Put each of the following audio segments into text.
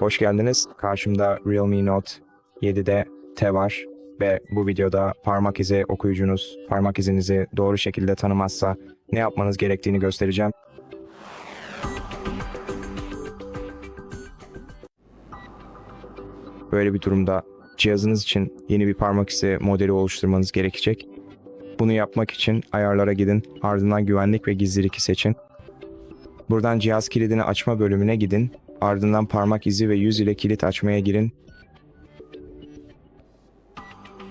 Hoş geldiniz. Karşımda Realme Note 7'de T var ve bu videoda parmak izi okuyucunuz parmak izinizi doğru şekilde tanımazsa ne yapmanız gerektiğini göstereceğim. Böyle bir durumda cihazınız için yeni bir parmak izi modeli oluşturmanız gerekecek. Bunu yapmak için ayarlara gidin, ardından güvenlik ve gizlilik'i seçin. Buradan cihaz kilidini açma bölümüne gidin, ardından parmak izi ve yüz ile kilit açmaya girin.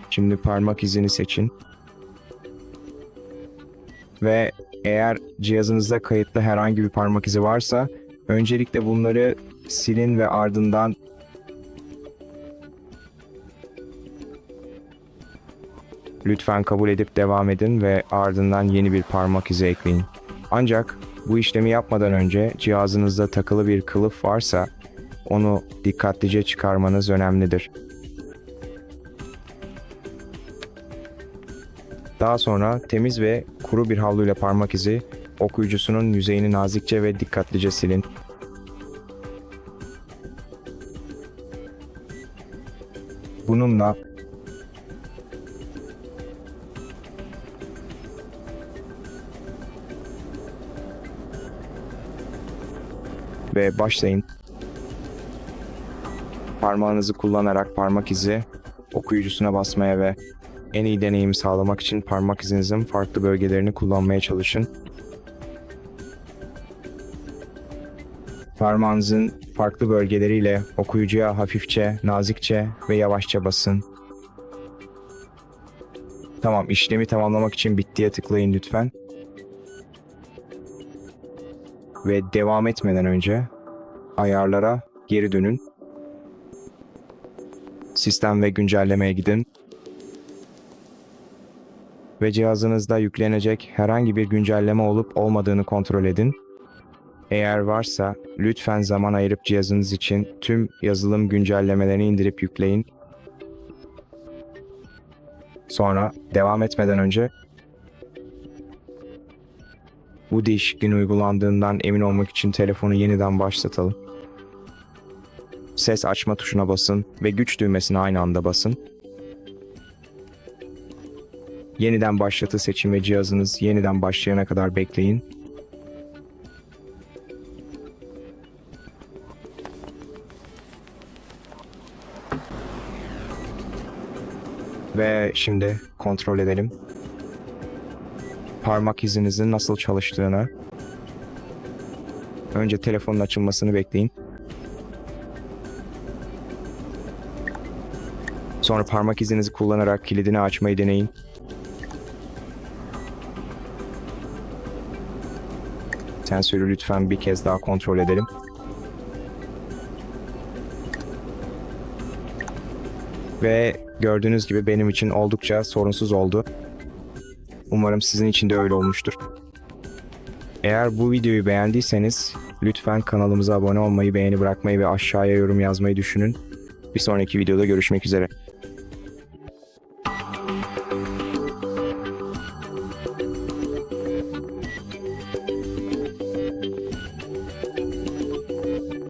Şimdi parmak izini seçin. Ve eğer cihazınızda kayıtlı herhangi bir parmak izi varsa öncelikle bunları silin ve ardından Lütfen kabul edip devam edin ve ardından yeni bir parmak izi ekleyin. Ancak bu işlemi yapmadan önce cihazınızda takılı bir kılıf varsa onu dikkatlice çıkarmanız önemlidir. Daha sonra temiz ve kuru bir havluyla parmak izi okuyucusunun yüzeyini nazikçe ve dikkatlice silin. Bununla ve başlayın. Parmağınızı kullanarak parmak izi okuyucusuna basmaya ve en iyi deneyimi sağlamak için parmak izinizin farklı bölgelerini kullanmaya çalışın. Parmağınızın farklı bölgeleriyle okuyucuya hafifçe, nazikçe ve yavaşça basın. Tamam, işlemi tamamlamak için bittiye tıklayın lütfen. Ve devam etmeden önce ayarlara geri dönün. Sistem ve güncellemeye gidin. Ve cihazınızda yüklenecek herhangi bir güncelleme olup olmadığını kontrol edin. Eğer varsa lütfen zaman ayırıp cihazınız için tüm yazılım güncellemelerini indirip yükleyin. Sonra devam etmeden önce bu değişikliğin uygulandığından emin olmak için telefonu yeniden başlatalım. Ses açma tuşuna basın ve güç düğmesine aynı anda basın. Yeniden başlatı seçin ve cihazınız yeniden başlayana kadar bekleyin. Ve şimdi kontrol edelim parmak izinizin nasıl çalıştığını. Önce telefonun açılmasını bekleyin. Sonra parmak izinizi kullanarak kilidini açmayı deneyin. Sensörü lütfen bir kez daha kontrol edelim. Ve gördüğünüz gibi benim için oldukça sorunsuz oldu. Umarım sizin için de öyle olmuştur. Eğer bu videoyu beğendiyseniz lütfen kanalımıza abone olmayı, beğeni bırakmayı ve aşağıya yorum yazmayı düşünün. Bir sonraki videoda görüşmek üzere.